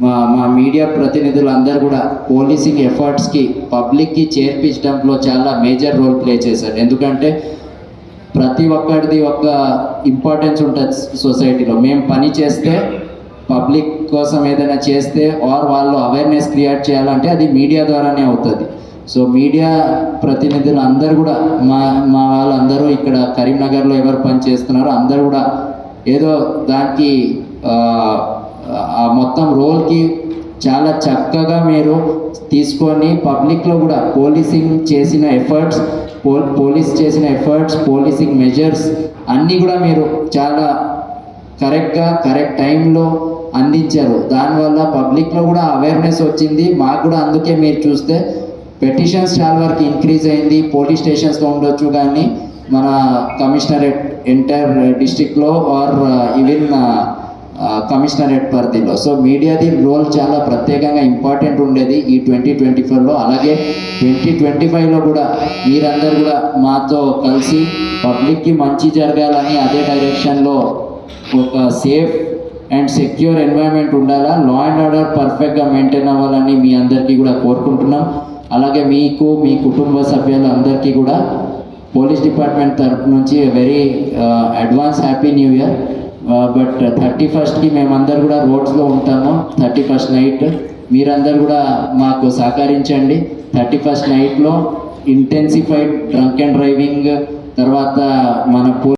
మా మా మీడియా ప్రతినిధులు అందరూ కూడా పోలీసింగ్ ఎఫర్ట్స్కి పబ్లిక్కి చేర్పించడంలో చాలా మేజర్ రోల్ ప్లే చేశారు. ఎందుకంటే ప్రతి ఒక్కరిది ఒక ఇంపార్టెన్స్ ఉంటుంది సొసైటీలో. మేము పని చేస్తే పబ్లిక్ కోసం ఏదైనా చేస్తే ఆర్ వాళ్ళు అవేర్నెస్ క్రియేట్ చేయాలంటే అది మీడియా ద్వారానే అవుతుంది. సో మీడియా ప్రతినిధులు అందరూ కూడా మా మా వాళ్ళందరూ ఇక్కడ కరీంనగర్లో ఎవరు పని చేస్తున్నారో అందరూ కూడా ఏదో దానికి ఆ, మొత్తం రోల్కి చాలా చక్కగా మీరు తీసుకొని పబ్లిక్లో కూడా పోలీసింగ్ చేసిన ఎఫర్ట్స్ పో పోలీస్ చేసిన ఎఫర్ట్స్ పోలీసింగ్ మెజర్స్ అన్నీ కూడా మీరు చాలా కరెక్ట్గా కరెక్ట్ టైంలో అందించారు. దానివల్ల పబ్లిక్లో కూడా అవేర్నెస్ వచ్చింది. మాకు కూడా అందుకే మీరు చూస్తే పెటిషన్స్ చాలా వరకు ఇంక్రీజ్ అయింది. పోలీస్ స్టేషన్స్లో ఉండొచ్చు కానీ మన కమిషనరేట్ ఎంటైర్ డిస్టిక్లో ఆర్ ఈవెన్ కమిషనరేట్ పరిధిలో. సో మీడియాది రోల్ చాలా ప్రత్యేకంగా ఇంపార్టెంట్ ఉండేది ఈ ట్వంటీ ట్వంటీ ఫోర్లో. అలాగే ట్వంటీ ట్వంటీ ఫైవ్లో కూడా మీరందరూ కూడా మాతో కలిసి పబ్లిక్కి మంచి జరగాలని అదే డైరెక్షన్లో ఒక సేఫ్ అండ్ సెక్యూర్ ఎన్వైరన్మెంట్ ఉండాలా? లా అండ్ ఆర్డర్ పర్ఫెక్ట్గా మెయింటైన్ అవ్వాలని మీ అందరికీ కూడా కోరుకుంటున్నాం. అలాగే మీకు మీ కుటుంబ సభ్యులు అందరికీ కూడా పోలీస్ డిపార్ట్మెంట్ తరపు నుంచి very advance happy new year but thirty ఫస్ట్కి మేమందరు కూడా రోడ్స్లో ఉంటాము. థర్టీ ఫస్ట్ నైట్ మీరందరూ కూడా మాకు సహకరించండి. థర్టీ ఫస్ట్ నైట్లో ఇంటెన్సిఫైడ్ డ్రంక్ అండ్ డ్రైవింగ్ తర్వాత మన పో